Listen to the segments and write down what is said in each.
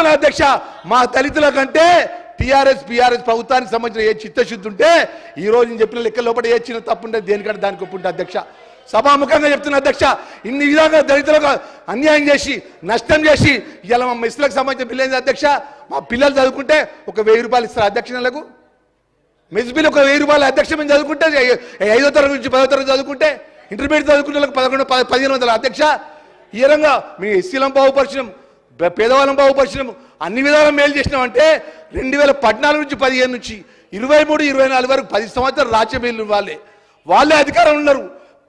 ఉన్నా అధ్యక్ష మా దళితుల కంటే టీఆర్ఎస్ బీఆర్ఎస్ ప్రభుత్వానికి సంబంధించిన ఏ చిత్తశుద్ధి ఉంటే ఈ రోజు నేను చెప్పిన లెక్క లోపల ఏ చిన్న తప్పు ఉంటే దేనికంటే దానికి ఒప్పుంటే అధ్యక్ష. సభాముఖంగా చెప్తున్న అధ్యక్ష ఇన్ని విధంగా దళితులకు అన్యాయం చేసి నష్టం చేసి ఇలా మా మెస్సులకు సంబంధించిన బిల్లు అధ్యక్ష? మా పిల్లలు చదువుకుంటే ఒక వెయ్యి రూపాయలు ఇస్తారు అధ్యక్ష నెలకు. మెస్ బిల్ ఒక వెయ్యి రూపాయలు అధ్యక్ష మేము చదువుకుంటే ఐదో తరగతి నుంచి పదో తరగతి చదువుకుంటే ఇంటర్మీడియట్ చదువుకుంటే వాళ్ళకి పదకొండు పదిహేను వందల అధ్యక్ష? ఈ రకంగా మీ ఎస్సీలం బాగుపరచడం పేదవాళ్ళం బాగుపరిచినాము అన్ని విధాలు మేలు చేసినాం అంటే రెండు వేల పద్నాలుగు నుంచి పదిహేను నుంచి ఇరవై మూడు ఇరవై నాలుగు వరకు పది సంవత్సరాలు రాజ్యమేలు వాళ్ళే. వాళ్ళే అధికారం ఉన్నారు.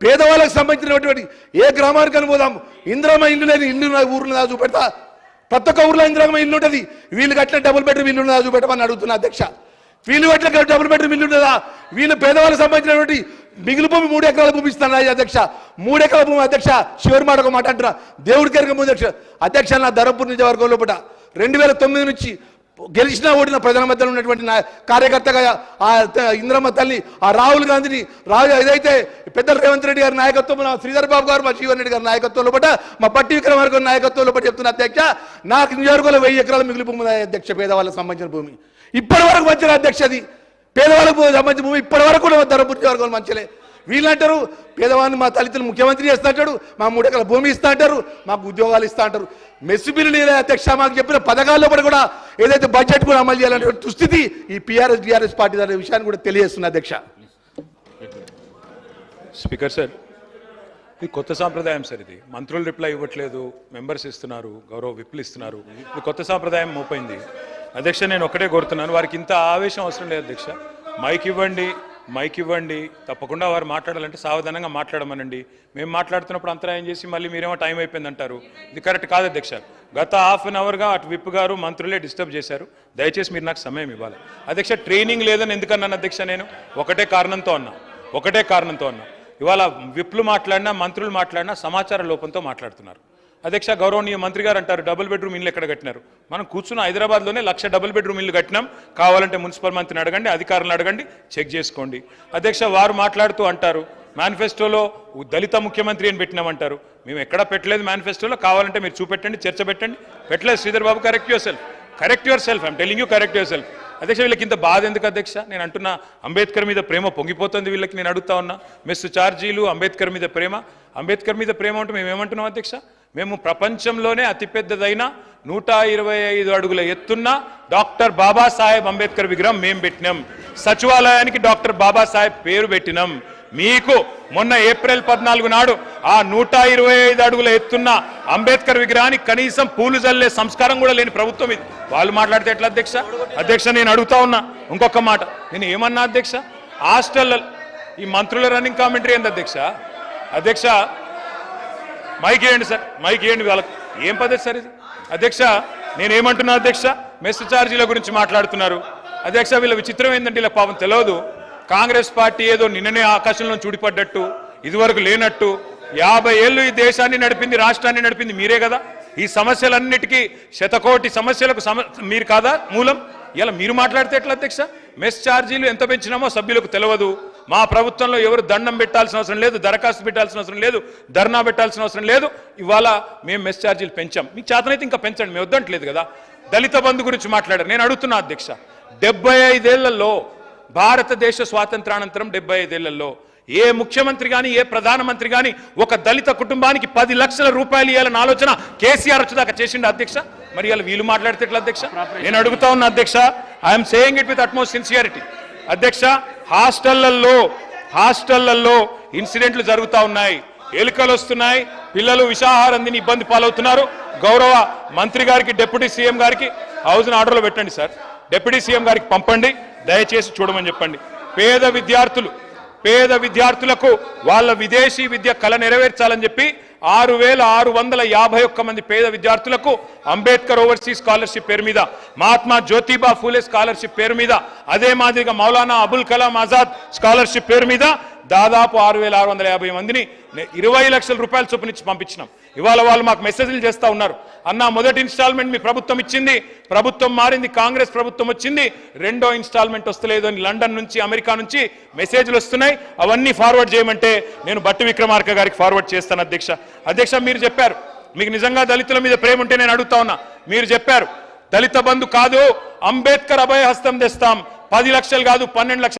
పేదవాళ్ళకి సంబంధించినటువంటి ఏ గ్రామానికి అని పోదాం. ఇల్లు లేని ఇల్లు ఊర్లో నా చూపెడతా. ప్రతి ఒక్క ఊర్లో ఇందిరామ ఇల్లు ఉంటుంది. వీళ్ళు కట్టిన డబుల్ బెడ్రూమ్ ఇల్లు ఉన్నదా చూపెట్టమని అడుగుతున్నా అధ్యక్ష. వీళ్ళు కట్టిన డబుల్ బెడ్రూమ్ ఇల్లు ఉన్నదా? వీళ్ళు పేదవాళ్ళకి సంబంధించినటువంటి మిగిలి భూమి మూడు ఎకరాల భూమి ఇస్తాను అధ్యక్ష. మూడు ఎకరాల భూమి అధ్యక్ష. చివరి మాట ఒక మాట అంటున్నా. దేవుడి ఎరగ ముందు అధ్యక్ష. అధ్యక్ష నా ధర్మపురి నియోజకవర్గం లోపల రెండు వేల తొమ్మిది నుంచి గెలిచినా ఓడిన ప్రజల మధ్యలో ఉన్నటువంటి నా కార్యకర్తగా ఆ ఇంద్రమ్మ తల్లి ఆ రాహుల్ గాంధీని రాజు ఏదైతే పెద్దల రేవంత్ రెడ్డి గారి నాయకత్వం శ్రీధర్ బాబు గారు మా జీవన్ రెడ్డి గారి నాయకత్వంలో పట్ల మా పట్టి విక్రమార్క నాయకత్వంలో పట్ల చెప్తున్న అధ్యక్ష. నాకు నియోజకవర్గంలో వెయ్యి ఎకరాల మిగిలి భూమి అధ్యక్ష పేదవాళ్ళకి సంబంధించిన భూమి. ఇప్పటి వరకు వచ్చిన అధ్యక్ష అది. పేదవాళ్ళకు సంబంధించి భూమి ఇప్పటి వరకు కూడా ధర్మపురి నియోజకవర్గంలో వీళ్ళంటారు పేదవాడిని మా తల్లిదండ్రులు ముఖ్యమంత్రి చేస్తా అంటాడు మా మూడు ఎకరాల భూమి ఇస్తా అంటారు మాకు ఉద్యోగాలు ఇస్తా అంటారు మెస్సు అధ్యక్ష మాకు చెప్పిన పథకాల్లో కూడా కూడా ఏదైతే బడ్జెట్ కూడా అమలు చేయాలంటే దుస్థితి ఈ పిఆర్ఎస్ డిఆర్ఎస్ పార్టీ అనే విషయాన్ని కూడా తెలియజేస్తున్న అధ్యక్ష. స్పీకర్ సార్ ఇది కొత్త సాంప్రదాయం సార్ ఇది. మంత్రులు రిప్లై ఇవ్వట్లేదు మెంబర్స్ ఇస్తున్నారు గౌరవ విప్లు ఇస్తున్నారు. ఇది కొత్త సాంప్రదాయం మోపోయింది అధ్యక్ష నేను ఒకటే కోరుతున్నాను. వారికి ఇంత ఆవేశం అవసరం లేదు అధ్యక్ష. మైక్ ఇవ్వండి మైక్ ఇవ్వండి. తప్పకుండా వారు మాట్లాడాలంటే సావధానంగా మాట్లాడమనండి. మేము మాట్లాడుతున్నప్పుడు అంతరాయం చేసి మళ్ళీ మీరేమో టైం అయిపోయింది అంటారు ఇది కరెక్ట్ కాదు అధ్యక్ష. గత హాఫ్ అన్ అవర్గా అటు విప్ గారు మంత్రులే డిస్టర్బ్ చేశారు. దయచేసి మీరు నాకు సమయం ఇవ్వాలి. అధ్యక్ష ట్రైనింగ్ లేదని ఎందుకన్నాను అధ్యక్ష నేను? ఒకటే కారణంతో అన్నా. ఒకటే కారణంతో అన్నా. ఇవాళ విప్లు మాట్లాడినా మంత్రులు మాట్లాడినా సమాచార లోపంతో మాట్లాడుతున్నారు. అధ్యక్ష గౌరవనీయ మంత్రి గారు అంటారు డబుల్ బెడ్రూమ్ ఇల్లు ఎక్కడ కట్టినారు? మనం కూర్చున్న హైదరాబాద్లోనే లక్ష డబుల్ బెడ్రూమ్ ఇల్లు కట్టినాం. కావాలంటే మున్సిపల్ మంత్రిని అడగండి అధికారులను అడగండి చెక్ చేసుకోండి. అధ్యక్ష వారు మాట్లాడుతూ అంటారు మేనిఫెస్టోలో దళిత ముఖ్యమంత్రి అని పెట్టినామంటారు. మేము ఎక్కడా పెట్టలేదు మేనిఫెస్టోలో. కావాలంటే మీరు చూపెట్టండి చర్చ పెట్టండి. పెట్టలేదు Sridhar Babu correct yourself. Correct yourself. I'm telling you correct yourself. అధ్యక్ష వీళ్ళకి ఇంత బాధ ఎందుకు అధ్యక్ష? నేను అంటున్న అంబేద్కర్ మీద ప్రేమ పొంగిపోతుంది వీళ్ళకి నేను అడుగుతా ఉన్నా. మెస్సు ఛార్జీలు అంబేద్కర్ మీద ప్రేమ. అంబేద్కర్ మీద ప్రేమ అంటే మేము ఏమంటున్నాం అధ్యక్ష? మేము ప్రపంచంలోనే అతిపెద్దదైన నూట ఇరవై ఐదు అడుగుల ఎత్తున్న డాక్టర్ బాబాసాహెబ్ అంబేద్కర్ విగ్రహం మేము పెట్టినాం. సచివాలయానికి డాక్టర్ బాబాసాహెబ్ పేరు పెట్టినాం. మీకు మొన్న ఏప్రిల్ పద్నాలుగు నాడు ఆ నూట ఇరవై ఐదు అడుగుల ఎత్తున్న అంబేద్కర్ విగ్రహానికి కనీసం పూలు జల్లే సంస్కారం కూడా లేని ప్రభుత్వం ఇది. వాళ్ళు మాట్లాడితే ఎట్లా అధ్యక్ష? అధ్యక్ష నేను అడుగుతా ఉన్నా. ఇంకొక మాట. నేను ఏమన్నా అధ్యక్ష? హాస్టల్ ఈ మంత్రుల రన్నింగ్ కామెంటరీ ఏంది అధ్యక్ష? అధ్యక్ష మైక్ వేయండి సార్ మైక్ వేయండి వాళ్ళకి. ఏం పద్ధతి సార్ ఇది? అధ్యక్ష నేనేమంటున్నా అధ్యక్ష? మెస్ ఛార్జీల గురించి మాట్లాడుతున్నారు. అధ్యక్ష వీళ్ళ విచిత్రం ఏంటంటే ఇలా పాపం తెలియదు కాంగ్రెస్ పార్టీ ఏదో నిన్ననే ఆకాశంలో చూడిపడ్డట్టు ఇదివరకు లేనట్టు యాభై ఏళ్ళు ఈ దేశాన్ని నడిపింది రాష్ట్రాన్ని నడిపింది మీరే కదా. ఈ సమస్యలన్నిటికీ శతకోటి సమస్యలకు సమ మీరు కాదా? మూలం? ఇలా మీరు మాట్లాడితే ఎట్లా అధ్యక్ష? మెస్ ఛార్జీలు ఎంత పెంచినామో సభ్యులకు తెలియదు మా ప్రభుత్వంలో ఎవరు దండం పెట్టాల్సిన అవసరం లేదు దరఖాస్తు పెట్టాల్సిన అవసరం లేదు ధర్నా పెట్టాల్సిన అవసరం లేదు. ఇవాళ మేము మెస్ ఛార్జీలు పెంచాం. మీకు చేతనైతే ఇంకా పెంచండి మేము వద్దంటలేదు కదా. దళిత బంధు గురించి మాట్లాడారు. నేను అడుగుతున్నా అధ్యక్ష డెబ్బై ఐదేళ్ళలో భారతదేశ స్వాతంత్రానంతరం డెబ్బై ఐదేళ్ళలో ఏ ముఖ్యమంత్రి కానీ ఏ ప్రధానమంత్రి కానీ ఒక దళిత కుటుంబానికి పది లక్షల రూపాయలు ఇవ్వాలన్న ఆలోచన కేసీఆర్ వచ్చేదాకా చేసిండు అధ్యక్ష? మరి ఇలా వీళ్ళు మాట్లాడితే ఎట్లా అధ్యక్ష? నేను అడుగుతా ఉన్నా అధ్యక్ష I'm saying it with utmost sincerity అధ్యక్ష హాస్టళ్ళలో హాస్టళ్ళలో ఇన్సిడెంట్లు జరుగుతూ ఉన్నాయి. ఎలుకలు వస్తున్నాయి పిల్లలు విషాహారం తిని ఇబ్బంది పాలవుతున్నారు. గౌరవ మంత్రి గారికి డిప్యూటీ సీఎం గారికి హౌస్ని ఆర్డర్లో పెట్టండి సార్. డిప్యూటీ సీఎం గారికి పంపండి దయచేసి చూడమని చెప్పండి. పేద విద్యార్థులు పేద విద్యార్థులకు వాళ్ళ విదేశీ విద్య కళ నెరవేర్చాలని చెప్పి ఆరు వేల ఆరు వందల యాభై ఒక్క మంది పేద విద్యార్థులకు అంబేద్కర్ ఓవర్సీస్ స్కాలర్షిప్ పేరు మీద మహాత్మా జ్యోతిబా ఫూలే స్కాలర్షిప్ పేరు మీద అదే మాదిరిగా మౌలానా అబుల్ కలాం ఆజాద్ స్కాలర్షిప్ పేరు మీద దాదాపు ఆరు వేల ఆరు వందల యాభై మందిని ఇరవై లక్షల రూపాయల చొప్పునిచ్చి పంపించినాం. ఇవాళ వాళ్ళు మాకు మెసేజ్లు చేస్తా ఉన్నారు. అన్న మొదటి ఇన్స్టాల్మెంట్ మీ ప్రభుత్వం ఇచ్చింది. ప్రభుత్వం మారింది కాంగ్రెస్ ప్రభుత్వం వచ్చింది. రెండో ఇన్స్టాల్మెంట్ వస్తలేదు అని లండన్ నుంచి అమెరికా నుంచి మెసేజ్లు వస్తున్నాయి. అవన్నీ ఫార్వర్డ్ చేయమంటే నేను బట్టి విక్రమార్క గారికి ఫార్వర్డ్ చేస్తాను అధ్యక్ష. అధ్యక్ష మీరు చెప్పారు. మీకు నిజంగా దళితుల మీద ప్రేమ ఉంటే నేను అడుగుతా ఉన్నా. మీరు చెప్పారు. దళిత బంధు కాదు అంబేద్కర్ అభయ హస్తం తెస్తాం. పది లక్షలు కాదు పన్నెండు లక్షలు